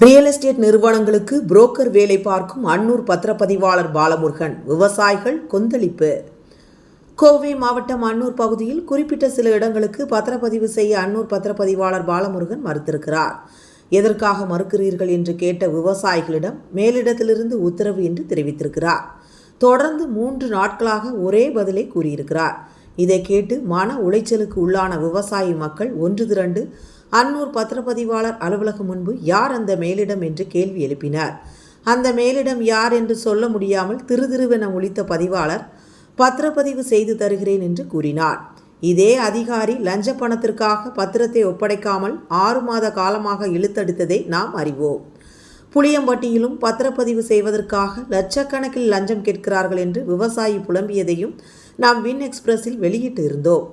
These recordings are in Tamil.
ரியல் எஸ்டேட் நிறுவனங்களுக்கு புரோக்கர் வேலை பார்க்கும் அன்னூர் பத்திரப்பதிவாளர் பாலமுருகன் விவசாயிகள் கொந்தளிப்பு. கோவை மாவட்டம் அன்னூர் பகுதியில் குறிப்பிட்ட சில இடங்களுக்கு பத்திரப்பதிவு செய்ய அன்னூர் பத்திரப்பதிவாளர் பாலமுருகன் மறுத்திருக்கிறார். எதற்காக மறுக்கிறீர்கள் என்று கேட்ட விவசாயிகளிடம் மேலிடத்திலிருந்து உத்தரவு என்று தெரிவித்திருக்கிறார். தொடர்ந்து மூன்று நாட்களாக ஒரே பதிலை கூறியிருக்கிறார். இதை கேட்டு மன உளைச்சலுக்கு உள்ளான விவசாயி மக்கள் ஒன்று திரண்டு அன்னூர் பத்திரப்பதிவாளர் அலுவலகம் முன்பு யார் அந்த மேலிடம் என்று கேள்வி எழுப்பினார். அந்த மேலிடம் யார் என்று சொல்ல முடியாமல் திருதிருவென ஒழித்த பதிவாளர் பத்திரப்பதிவு செய்து தருகிறேன் என்று கூறினார். இதே அதிகாரி லஞ்ச பணத்திற்காக பத்திரத்தை ஒப்படைக்காமல் ஆறு மாத காலமாக இழுத்தடித்ததை நாம் அறிவோம். புளியம்பட்டியிலும் பத்திரப்பதிவு செய்வதற்காக லட்சக்கணக்கில் லஞ்சம் கேட்கிறார்கள் என்று விவசாயி புலம்பியதையும் நாம் வின் எக்ஸ்பிரஸில் வெளியிட்டு இருந்தோம்.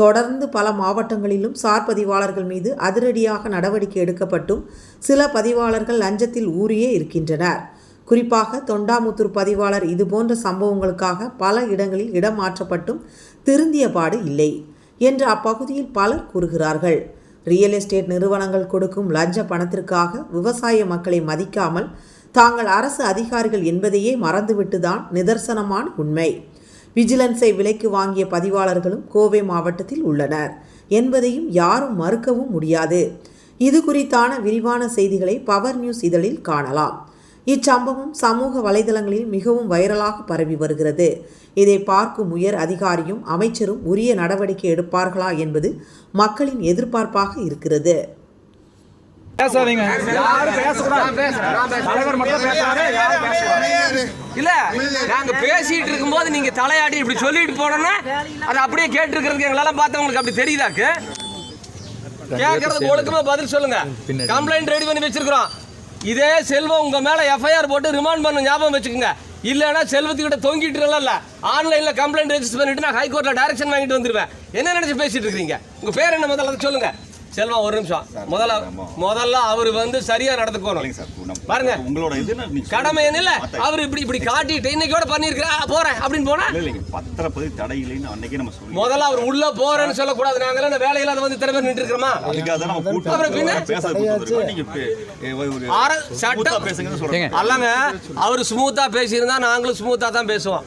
தொடர்ந்து பல மாவட்டங்களிலும் சார் பதிவாளர்கள் மீது அதிரடியாக நடவடிக்கை எடுக்கப்பட்டும் சில பதிவாளர்கள் லஞ்சத்தில் ஊறியே இருக்கின்றனர். குறிப்பாக தொண்டாமுத்தூர் பதிவாளர் இதுபோன்ற சம்பவங்களுக்காக பல இடங்களில் இடம் மாற்றப்பட்டும் திருந்திய பாடு இல்லை என்று அப்பகுதியில் பலர் கூறுகிறார்கள். ரியல் எஸ்டேட் நிறுவனங்கள் கொடுக்கும் லஞ்ச பணத்திற்காக விவசாய மக்களை மதிக்காமல் தாங்கள் அரசு அதிகாரிகள் என்பதையே மறந்துவிட்டுதான் நிதர்சனமான உண்மை. விஜிலன்ஸை விலைக்கு வாங்கிய பதிவாளர்களும் கோவை மாவட்டத்தில் உள்ளனர். என்பதையும் யாரும் மறுக்கவும் முடியாது. இது குறித்தான விரிவான செய்திகளை பவர் நியூஸ் இதழில் காணலாம். இச்சம்பவம் சமூக வலைதளங்களில் மிகவும் வைரலாக பரவி வருகிறது. இதை பார்க்கும் உயர் அதிகாரியும் அமைச்சரும் உரிய நடவடிக்கை எடுப்பார்களா என்பது மக்களின் எதிர்பார்ப்பாக இருக்கிறது. பேசாதீங்க. யாரும் பேசக்கூடாது. தலைவர் மட்டும் பேசாதே. இல்ல நாங்க பேசிட்டு இருக்கும்போது நீங்க தலையாடி இப்படி சொல்லிட்டு போனோம்னா அதை அப்படியே கேட்டு இருக்கிறதுக்கு எங்களால பார்த்தா உங்களுக்கு அப்படி தெரியுதாக்கு கேட்கறது ஒழுக்கமா பதில் சொல்லுங்க. கம்ப்ளைண்ட் ரெடி பண்ணி வச்சிருக்கிறோம். இதே செல்வம் உங்க மேல எஃப்ஐஆர் போட்டு ரிமாண்ட் பண்ண ஞாபகம் வச்சுக்கோங்க. இல்லைன்னா செல்வத்துக்கிட்ட தொங்கிட்டு இல்ல ஆன்லைன்ல கம்ப்ளைண்ட் ரெஜிஸ்டர் பண்ணிட்டு நான் ஹைகோர்ட்ல டைரக்ஷன் வாங்கிட்டு வந்துருவேன். என்ன நினைச்சு பேசிட்டு இருக்கீங்க? உங்க பேர் என்ன முதல்ல அதை சொல்லுங்க. செல்வம் ஒரு நிமிஷம். முதல்ல முதல்ல அவர் வந்து சரியா நடந்துக்கணும். பாருங்க. உங்களோட இது என்ன நீங்க கடமை என்ன இல்ல? அவர் இப்படி இப்படி காட்டிட்டு இன்னைக்கோட பண்ணிருக்கிறா போறேன் அப்படின்னு போனா? இல்ல இல்லைங்க. பத்திரப்பதிவு தடை இல்லைன்னு அன்னைக்கே நம்ம சொல்லி முதல்ல அவர் உள்ள போறேன்னு சொல்லக்கூடாது. நாங்க எல்லாம் வேலையில அதை வந்து பேர் நின்று இருக்கிறோமா? அப்புறம் பின்ன? சட்டம் பேசுங்கன்னு சொல்றேன் அல்லங்க அவர் ஸ்மூத்தா பேசியிருந்தா நாங்களும் ஸ்மூத்தா தான் பேசுவோம்.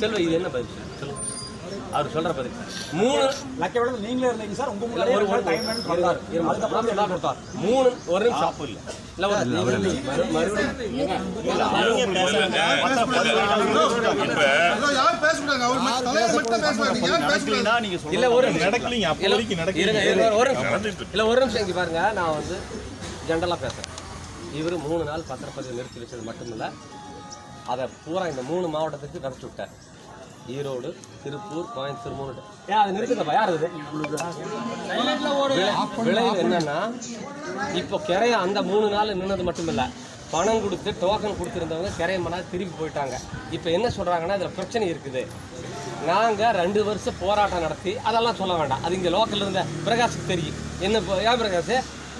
செல்வ இது என்ன பதில். அவர் சொல்ற பதில் மூணு லக்க விட நீங்களே இருந்தீங்க சார். உங்க இல்ல, ஒரு ஒரு டைம் கொடுத்தார். அதுக்கப்புறம் தான் கொடுத்தார். மூணு ஒரு நிமிஷம். இல்ல ஒரு மறு- மறுபடியும். மட்டும் மட்டும். இல்ல ஒரு நடக்கலைங்க. அப்போதைக்கு நடக்கல இருங்க இருங்க ஒரு நிமிஷம். இல்ல ஒரு நிமிஷம் இங்க பாருங்க. நான் வந்து ஜென்ரலா பேசுறேன். இவர் மூணு நாள் பத்திரப்பதிவு நிறுத்தி வச்சது மட்டுமில்ல. அதை பூரா இந்த மூணு மாவட்டத்துக்கு நடத்தி விட்டார் ஈரோடு திருப்பூர் கோயம்புத்தூர் மூணு ஏன் யார் அது விளைவு என்னன்னா இப்போ கிரைய அந்த மூணு நாள் நின்னது இல்லை பணம் கொடுத்து டோக்கன் கொடுத்துருந்தவங்க கிரைய மணி திரும்பி போயிட்டாங்க. இப்போ என்ன சொல்கிறாங்கன்னா இதில் பிரச்சனை இருக்குது. நாங்கள் ரெண்டு வருஷம் போராட்டம் நடத்தி அதெல்லாம் சொல்ல வேண்டாம். அது இங்கே லோக்கல்ல இருந்த பிரகாஷுக்கு தெரியும். என்ன ஏன் பிரகாஷ்?